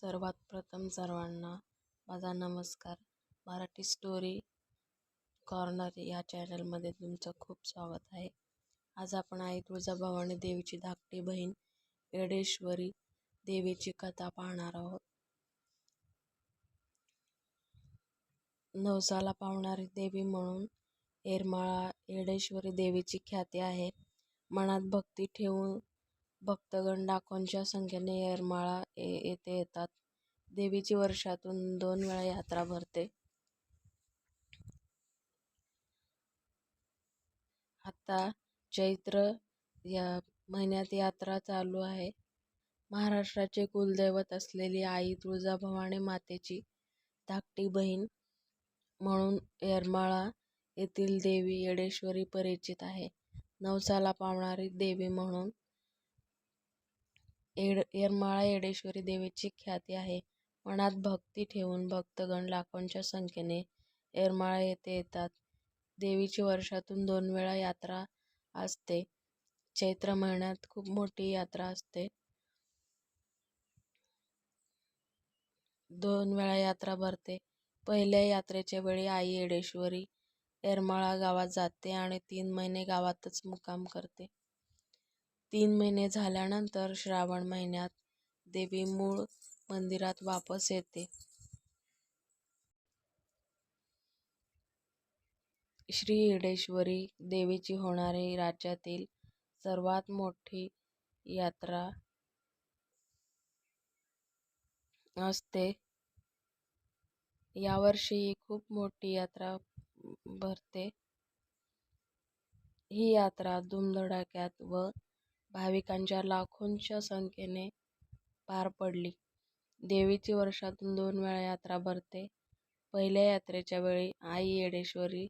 सर्वात प्रथम सर्वांना माझा नमस्कार. मराठी स्टोरी कॉर्नर या चॅनलमध्ये तुमचं खूप स्वागत आहे. आज आपण आई तुळजाभवानी देवीची धाकटी बहीण येडेश्वरी देवीची कथा पाहणार आहोत. नवसाला पावणारी देवी म्हणून येरमाळा येडेश्वरी देवीची ख्याती आहे. मनात भक्ती ठेवून भक्तगण लाखोंच्या संख्येने येरमाळा ये- येथे येतात. देवीची वर्षातून दोन वेळा यात्रा भरते. आता चैत्र या महिन्यात यात्रा चालू आहे. महाराष्ट्राचे कुलदैवत असलेली आई तुळजाभवानी मातेची धाकटी बहीण म्हणून येरमाळा येथील देवी येडेश्वरी परिचित आहे. नवसाला पावणारी देवी म्हणून येड येरमाळा येडेश्वरी देवीची ख्याती आहे. मनात भक्ती ठेवून भक्तगण लाखोंच्या संख्येने येरमाळा येथे येतात. देवीची वर्षातून दोन वेळा यात्रा असते. चैत्र महिन्यात खूप मोठी यात्रा असते. दोन वेळा यात्रा भरते. पहिल्या यात्रेच्या वेळी आई येडेश्वरी येरमाळा गावात जाते आणि तीन महिने गावातच मुक्काम करते. तीन महिने झाल्यानंतर श्रावण महिन्यात देवी मूळ मंदिरात वापस येते. श्री इडेश्वरी देवीची होणारी राज्यातील सर्वात मोठी यात्रा असते. यावर्षी खूप मोठी यात्रा भरते. ही यात्रा धुमधडाक्यात व भाविकांच्या लाखोंच्या संख्येने पार पडली. देवीची वर्षातून दोन वेळा यात्रा भरते. पहिल्या यात्रेच्या वेळी आई येडेश्वरी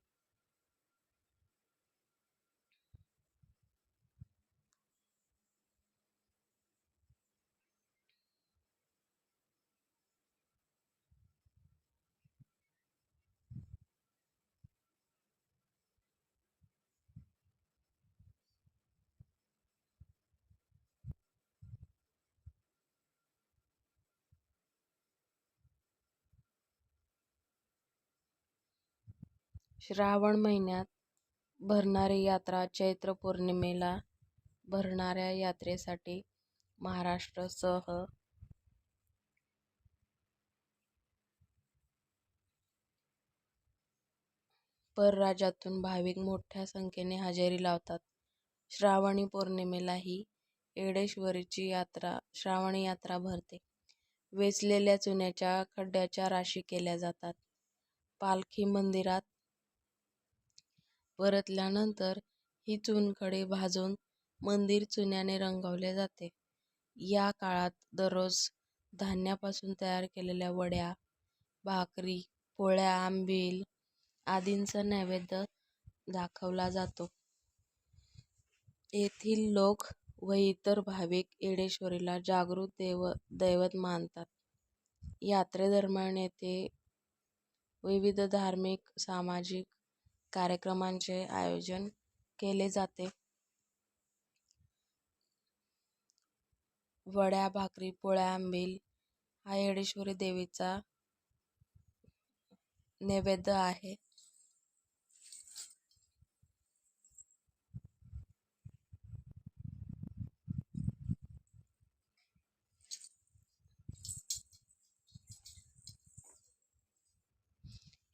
श्रावण महिन्यात भरणारी यात्रा चैत्र पौर्णिमेला भरणाऱ्या यात्रेसाठी महाराष्ट्रासह परराज्यातून भाविक मोठ्या संख्येने हजेरी लावतात. श्रावणी पौर्णिमेलाही येडेश्वरीची यात्रा श्रावणी यात्रा भरते. वेचलेल्या चुन्याच्या खड्ड्याच्या राशी केल्या जातात. पालखी मंदिरात परतल्यानंतर ही चुनखडी भाजून मंदिर चुन्याने रंगवले जाते. या काळात दररोज धान्यापासून तयार केलेल्या वड्या भाकरी पोळ्या आंबील आदींचा नैवेद्य दाखवला जातो. येथील लोक व इतर भाविक येडेश्वरीला जागृत देव दैवत मानतात. यात्रेदरम्यान येथे विविध धार्मिक सामाजिक कार्यक्रमांचे आयोजन केले जाते. वड्या भाकरी पोळ्या आंबील हा येडेश्वरी देवीचा नैवेद्य आहे.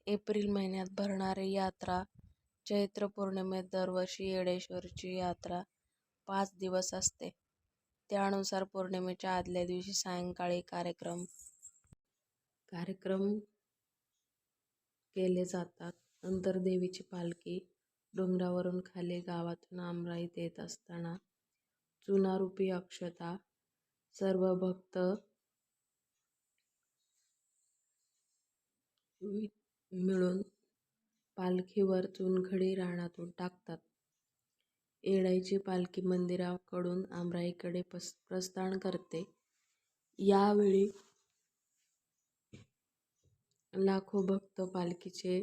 एप्रिल महिन्यात भरणारी यात्रा चैत्र पौर्णिमेत दरवर्षी येडेश्वरची यात्रा पाच दिवस असते. त्यानुसार पौर्णिमेच्या आदल्या दिवशी सायंकाळी कार्यक्रम कार्यक्रम केले जातात. नंतर देवीची पालखी डोंगरावरून खाली गावातून आमराईत येत असताना चुनारूपी अक्षता सर्व भक्त मिळून पालखीवर चुनखडी रानातून टाकतात. येडाईची पालखी मंदिराकडून आमराईकडे पस प्रस्थान करते. यावेळी लाखो भक्त पालखीचे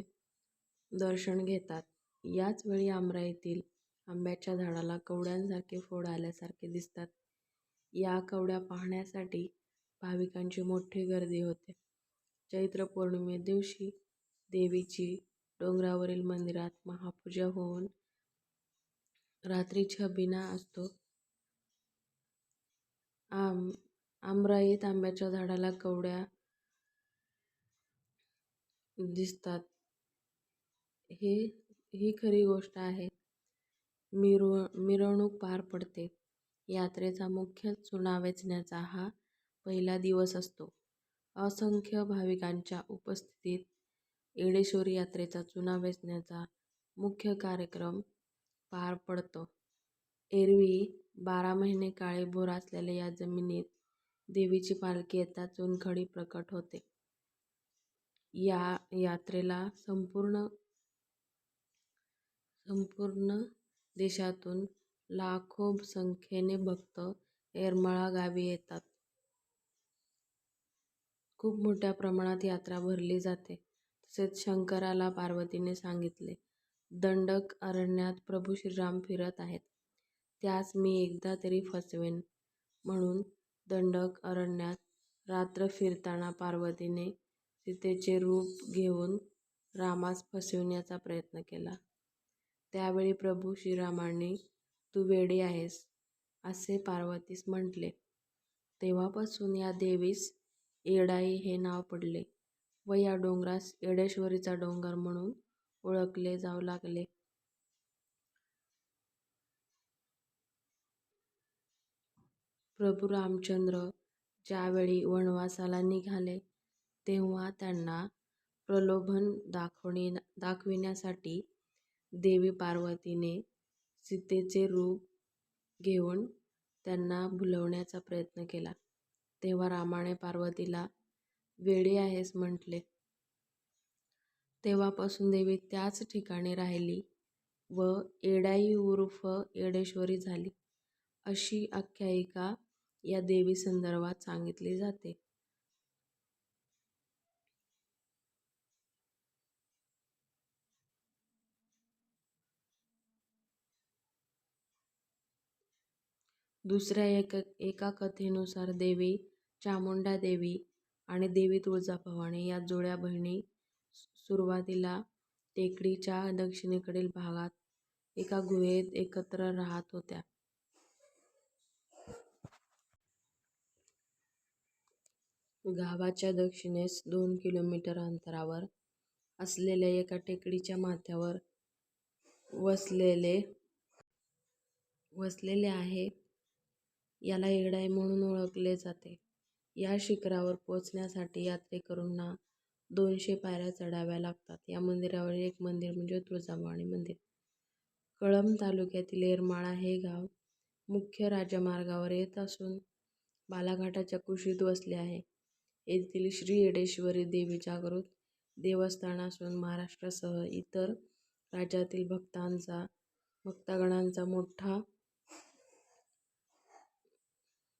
दर्शन घेतात. याच वेळी आमराईतील आंब्याच्या झाडाला कवड्यांसारखे फोड आल्यासारखे दिसतात. या कवड्या पाहण्यासाठी भाविकांची मोठी गर्दी होते. चैत्र पौर्णिमे दिवशी देवीची डोंगरावरील मंदिरात महापूजा होऊन रात्री छबिना असतो. आम आमराईत आंब्याच्या झाडाला कवड्या दिसतात. हे ही खरी गोष्ट आहे. मिरव मिरवणूक पार पडते. यात्रेचा मुख्य चुना वेचण्याचा हा पहिला दिवस असतो. असंख्य भाविकांच्या उपस्थितीत येडेश्वरी यात्रेचा चुना वेचण्याचा मुख्य कार्यक्रम पार पडतो. एरवी बारा महिने काळेभोर असलेल्या या जमिनीत देवीची पालखी येता चुनखडी प्रकट होते. या यात्रेला संपूर्ण संपूर्ण देशातून लाखो संख्येने भक्त येरमाळा गावी येतात. खूप मोठ्या प्रमाणात यात्रा भरली जाते. तसेच शंकराला पार्वतीने सांगितले, दंडक अरण्यात प्रभू श्रीराम फिरत आहेत. त्यास मी एकदा तरी फसवेन. म्हणून दंडक अरण्यात रात्र फिरताना पार्वतीने सीतेचे रूप घेऊन रामास फसविण्याचा प्रयत्न केला. त्यावेळी प्रभू श्रीरामांनी तू वेडी आहेस, असे पार्वतीस म्हटले. तेव्हापासून या देवीस येडाई हे नाव पडले व या डोंगरास येडेश्वरीचा डोंगर म्हणून ओळखले जाऊ लागले. प्रभू रामचंद्र ज्यावेळी वनवासाला निघाले तेव्हा त्यांना प्रलोभन दाखवणी दाखविण्यासाठी देवी पार्वतीने सीतेचे रूप घेऊन त्यांना भुलवण्याचा प्रयत्न केला. तेव्हा रामाने पार्वतीला वेडी आहेस म्हटले. तेव्हापासून देवी त्याच ठिकाणी राहिली व येडाई उर्फ येडेश्वरी झाली, अशी आख्यायिका या देवी संदर्भात सांगितली जाते. दुसऱ्या एक एका कथेनुसार देवी चामुंडा देवी आणि देवी तुळजाभवानी या जुळ्या बहिणी सुरुवातीला टेकडीच्या दक्षिणेकडील भागात एका गुहेत एकत्र राहत होत्या. गावाच्या दक्षिणेस दोन किलोमीटर अंतरावर असलेल्या एका टेकडीच्या माथ्यावर वसलेले वसलेले आहे. याला येडाई म्हणून ओळखले जाते. या शिखरावर पोचण्यासाठी यात्रेकरूंना दोनशे पायऱ्या चढाव्या लागतात. या मंदिरावरील एक मंदिर म्हणजे तुळजाभवानी मंदिर. कळंब तालुक्यातील येरमाळा हे गाव मुख्य राजमार्गावर येत असून बालाघाटाच्या कुशीत वसले आहे. येथील श्री येडेश्वरी देवी जागृत देवस्थान असून महाराष्ट्रासह इतर राज्यातील भक्तांचा भक्तगणांचा मोठा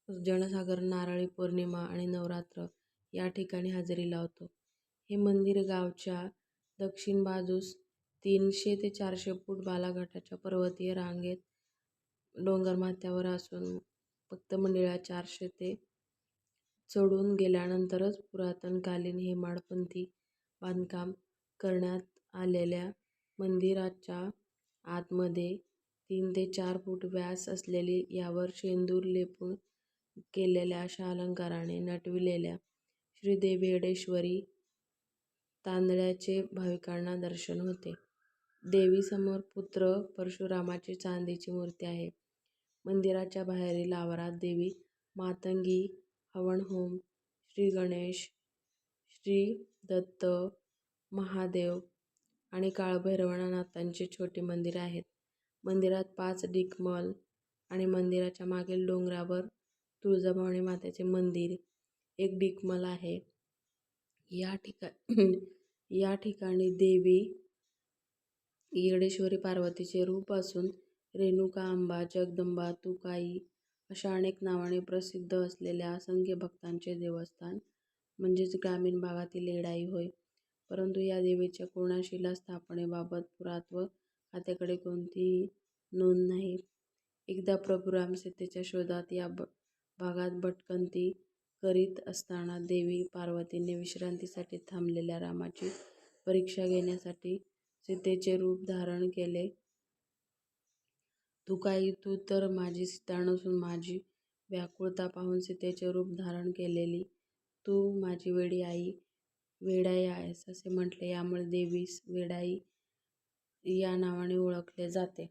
जनसागर नारळी पौर्णिमा आणि नवरात्र या ठिकाणी हजेरी लावतो. हे मंदिर गावच्या दक्षिण बाजूस तीनशे ते चारशे फूट बालाघाटाच्या पर्वतीय रांगेत डोंगरमाथ्यावर असून भक्त मंडळा चारशे ते चढून गेल्यानंतरच पुरातनकालीन हेमाडपंथी बांधकाम करण्यात आलेल्या मंदिराच्या आतमध्ये तीन ते चार फूट व्यास असलेली यावर शेंदूर लेपून केलेल्या अशा अलंकाराने नटविलेल्या श्रीदेवीडेश्वरी तांदळ्याचे भाविकांना दर्शन होते. देवीसमोर पुत्र परशुरामाची चांदीची मूर्ती आहे. मंदिराच्या बाहेरील आवारात देवी मातंगी, हवनहोम, श्रीगणेश, श्री दत्त महादेव आणि काळभैरवनाथांची छोटी मंदिरे आहेत. मंदिरात पाच डिकमल आणि मंदिराच्या मागील डोंगरावर तुळजाभवानी मातेचे मंदिर, एक डिकमल आहे. या ठिका या ठिकाणी देवी येडेश्वरी पार्वतीचे रूप असून रेणुका आंबा जगदंबा, तुकाई अशा अनेक नावाने प्रसिद्ध असलेल्या असंख्य भक्तांचे देवस्थान म्हणजेच ग्रामीण भागातील येडाई होय. परंतु या देवीच्या पूर्ण शिलास्थापनेबाबत पुरातत्व खात्याकडे कोणतीही नोंद नाही. एकदा प्रभू रामसेतेच्या शोधात या भागात भटकंती करीत असताना देवी पार्वतीने विश्रांतीसाठी थांबलेल्या रामाची परीक्षा घेण्यासाठी सीतेचे रूप धारण केले. तू काही तू तर माझी सीता नसून माझी व्याकुळता पाहून सीतेचे रूप धारण केलेली तू माझी वेडी आई वेडाई आहेस असे म्हटले. यामुळे देवीस वेडाई या नावाने ओळखले जाते.